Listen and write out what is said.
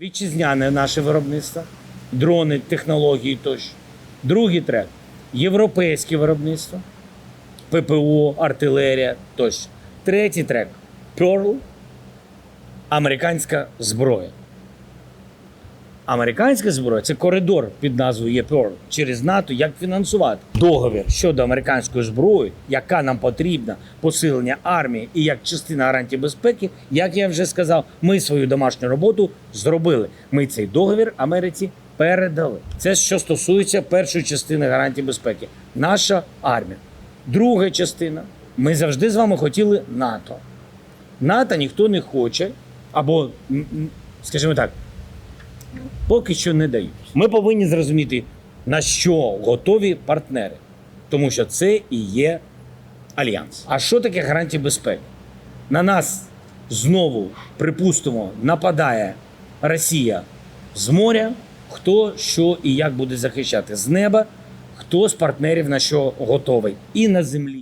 Вітчизняне наше виробництво, дрони, технології тощо. Другий трек європейське виробництво, ППО, артилерія тощо. Третій трек Pearl, американська зброя. Американська зброя це коридор під назвою ЄПР через НАТО, як фінансувати договір щодо американської зброї, яка нам потрібна, посилення армії і як частина гарантії безпеки. Як я вже сказав, ми свою домашню роботу зробили. Ми цей договір Америці передали. Це що стосується першої частини гарантії безпеки. Наша армія. Друга частина. Ми завжди з вами хотіли НАТО. НАТО ніхто не хоче, або, скажімо так, поки що не дають. Ми повинні зрозуміти, на що готові партнери, тому що це і є альянс. А що таке гарантія безпеки? На нас знову, припустимо, нападає Росія з моря. Хто що і як буде захищати з неба, хто з партнерів на що готовий, і на землі.